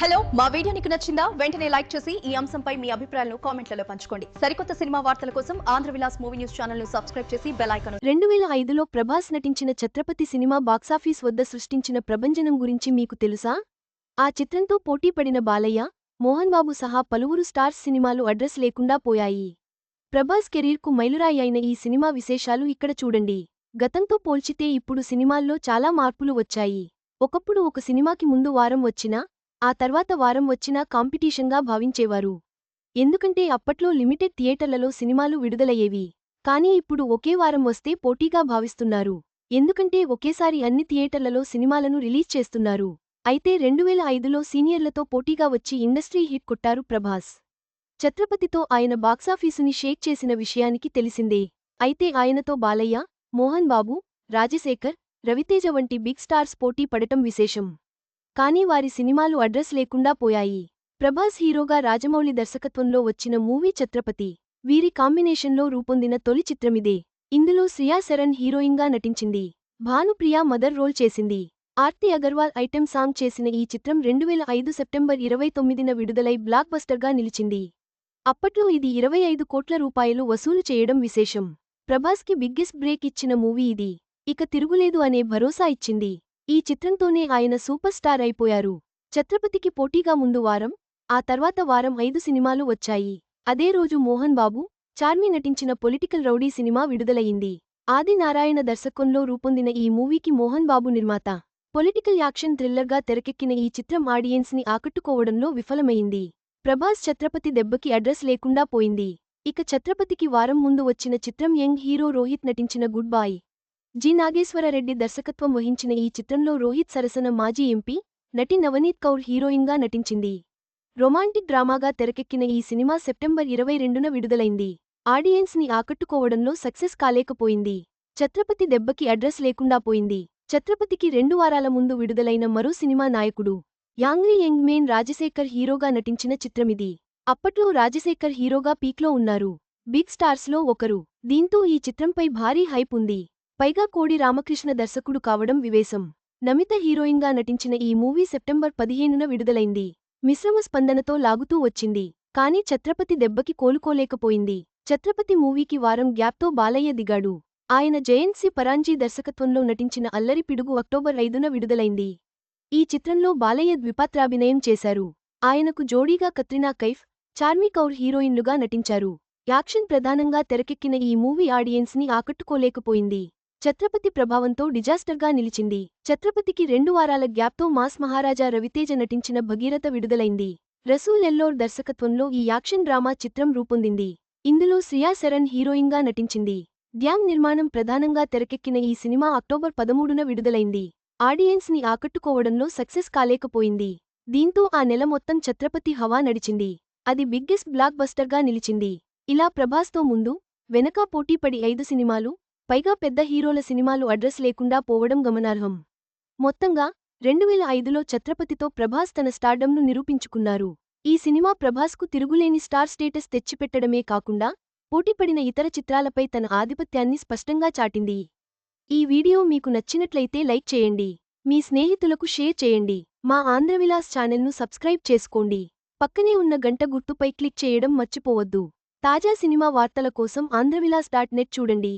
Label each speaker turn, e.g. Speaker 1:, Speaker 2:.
Speaker 1: Hello మా video నీకు నచ్చిందా? వెంటనే లైక్ చేసి ఈ అంశంపై మీ అభిప్రాయాలను కామెంట్లలో పంచుకోండి. సరికొత్త సినిమా వార్తల కోసం ఆంధ్ర విలాస్ మూవీ న్యూస్ ఛానల్ను సబ్స్క్రైబ్ చేసి బెల్ ఐకాన్
Speaker 2: రెండు వేల ఐదులో ప్రభాస్ నటించిన ఛత్రపతి సినిమా బాక్సాఫీస్ వద్ద సృష్టించిన ప్రభంజనం గురించి మీకు తెలుసా? ఆ చిత్రంతో పోటీపడిన బాలయ్య మోహన్ బాబు సహా పలువురు స్టార్స్ సినిమాలు అడ్రస్ లేకుండా పోయాయి. ప్రభాస్ కెరీర్కు మైలురాయి అయిన ఈ సినిమా విశేషాలు ఇక్కడ చూడండి. గతంతో పోల్చితే ఇప్పుడు సినిమాల్లో చాలా మార్పులు వచ్చాయి. ఒకప్పుడు ఒక సినిమాకి ముందు వారం వచ్చినా ఆ తర్వాత వారం వచ్చినా కాంపిటీషన్గా భావించేవారు. ఎందుకంటే అప్పట్లో లిమిటెడ్ థియేటర్లలో సినిమాలు విడుదలయ్యేవి. కానీ ఇప్పుడు ఒకే వారం వస్తే పోటీగా భావిస్తున్నారు. ఎందుకంటే ఒకేసారి అన్ని థియేటర్లలో సినిమాలను రిలీజ్ చేస్తున్నారు. అయితే రెండువేల ఐదులో సీనియర్లతో పోటీగా వచ్చి ఇండస్ట్రీ హిట్ కొట్టారు ప్రభాస్. ఛత్రపతితో ఆయన బాక్సాఫీసుని షేక్ చేసిన విషయానికి తెలిసిందే. అయితే ఆయనతో బాలయ్య మోహన్ బాబు రాజశేఖర్ రవితేజ వంటి బిగ్ స్టార్స్ పోటీ పడటం విశేషం. కానీ వారి సినిమాలు అడ్రస్ లేకుండా పోయాయి. ప్రభాస్ హీరోగా రాజమౌళి దర్శకత్వంలో వచ్చిన మూవీ ఛత్రపతి వీరి కాంబినేషన్లో రూపొందిన తొలి చిత్రమిదే. ఇందులో శ్రియా శరణ్ హీరోయిన్గా నటించింది. భానుప్రియ మదర్ రోల్ చేసింది. ఆర్తి అగర్వాల్ ఐటెం సాంగ్ చేసిన ఈ చిత్రం రెండువేల ఐదు సెప్టెంబర్ ఇరవై తొమ్మిదిన విడుదలై బ్లాక్ బస్టర్గా నిలిచింది. అప్పట్లో ఇది ఇరవై ఐదు కోట్ల రూపాయలు వసూలు చేయడం విశేషం. ప్రభాస్కి బిగ్గెస్ట్ బ్రేక్ ఇచ్చిన మూవీ ఇది. ఇక తిరుగులేదు అనే భరోసా ఇచ్చింది. ఈ చిత్రంతోనే ఆయన సూపర్ స్టార్ అయిపోయారు. ఛత్రపతికి పోటీగా ముందు వారం ఆ తర్వాత వారం ఐదు సినిమాలు వచ్చాయి. అదే రోజు మోహన్ బాబు చార్మి నటించిన పొలిటికల్ రౌడీ సినిమా విడుదలయింది ఆది నారాయణ దర్శకంలో రూపొందిన ఈ మూవీకి మోహన్ బాబు నిర్మాత. పొలిటికల్ యాక్షన్ థ్రిల్లర్గా తెరకెక్కిన ఈ చిత్రం ఆడియన్స్ని ఆకట్టుకోవడంలో విఫలమైంది. ప్రభాస్ ఛత్రపతి దెబ్బకి అడ్రస్ లేకుండా పోయింది. ఇక ఛత్రపతికి వారం ముందు వచ్చిన చిత్రం యంగ్ హీరో రోహిత్ నటించిన గుడ్ బాయ్ జి. నాగేశ్వరరెడ్డి దర్శకత్వం వహించిన ఈ చిత్రంలో రోహిత్ సరసన మాజీ ఎంపీ నటి నవనీత్ కౌర్ హీరోయిన్గా నటించింది. రొమాంటిక్ డ్రామాగా తెరకెక్కిన ఈ సినిమా సెప్టెంబర్ ఇరవై రెండున విడుదలైంది. ఆడియన్స్ని ఆకట్టుకోవడంలో సక్సెస్ కాలేకపోయింది. ఛత్రపతి దెబ్బకి అడ్రస్ లేకుండా పోయింది. ఛత్రపతికి రెండు వారాల ముందు విడుదలైన మరో సినిమా నాయకుడు యాంగ్రీ యంగ్ మేన్ రాజశేఖర్ హీరోగా నటించిన చిత్రమిది. అప్పట్లో రాజశేఖర్ హీరోగా పీక్లో ఉన్నారు. బిగ్ స్టార్స్లో ఒకరు. దీంతో ఈ చిత్రంపై భారీ హైప్ ఉంది. పైగా కోడి రామకృష్ణ దర్శకుడు కావడం వివేశం. నమిత హీరోయిన్గా నటించిన ఈ మూవీ సెప్టెంబర్ పదిహేనున విడుదలైంది. మిశ్రమ స్పందనతో లాగుతూ వచ్చింది. కానీ ఛత్రపతి దెబ్బకి కోలుకోలేకపోయింది. ఛత్రపతి మూవీకి వారం గ్యాప్తో బాలయ్య దిగాడు. ఆయన జయంత్సి పరాంజీ దర్శకత్వంలో నటించిన అల్లరి పిడుగు అక్టోబర్ ఐదున విడుదలైంది. ఈ చిత్రంలో బాలయ్య ద్విపాత్రాభినయం చేశారు. ఆయనకు జోడీగా కత్రినా కైఫ్ చార్మీ కౌర్ హీరోయిన్లుగా నటించారు. యాక్షన్ ప్రధానంగా తెరకెక్కిన ఈ మూవీ ఆడియన్స్ని ఆకట్టుకోలేకపోయింది. ఛత్రపతి ప్రభావంతో డిజాస్టర్గా నిలిచింది. ఛత్రపతికి రెండు వారాల గ్యాప్తో మాస్ మహారాజా రవితేజ నటించిన భగీరథ విడుదలైంది. రసూల్ ఎల్లోర్ దర్శకత్వంలో ఈ యాక్షన్ డ్రామా చిత్రం రూపొందింది. ఇందులో శ్రియా శరణ్ హీరోయిన్గా నటించింది. డ్యాంగ్ నిర్మాణం ప్రధానంగా తెరకెక్కిన ఈ సినిమా అక్టోబర్ పదమూడున విడుదలైంది. ఆడియన్స్ని ఆకట్టుకోవడంలో సక్సెస్ కాలేకపోయింది. దీంతో ఆ నెల మొత్తం ఛత్రపతి హవా నడిచింది. అది బిగ్గెస్ట్ బ్లాక్ బస్టర్గా నిలిచింది. ఇలా ప్రభాస్తో ముందు వెనకా పోటీపడి ఐదు సినిమాలు పైగా పెద్ద హీరోల సినిమాలు అడ్రస్ లేకుండా పోవడం గమనార్హం. మొత్తంగా రెండువేల ఐదులో ఛత్రపతితో ప్రభాస్ తన స్టార్డంను నిరూపించుకున్నారు. ఈ సినిమా ప్రభాస్కు తిరుగులేని స్టార్ స్టేటస్ తెచ్చిపెట్టడమే కాకుండా పోటీపడిన ఇతర చిత్రాలపై తన ఆధిపత్యాన్ని స్పష్టంగా చాటింది. ఈ వీడియో మీకు నచ్చినట్లయితే లైక్ చేయండి. మీ స్నేహితులకు షేర్ చేయండి. మా ఆంధ్రవిలాస్ ఛానల్ను సబ్స్క్రైబ్ చేసుకోండి. పక్కనే ఉన్న గంట గుర్తుపై క్లిక్ చేయడం మర్చిపోవద్దు. తాజా సినిమా వార్తల కోసం ఆంధ్రవిలాస్ డాట్ నెట్ చూడండి.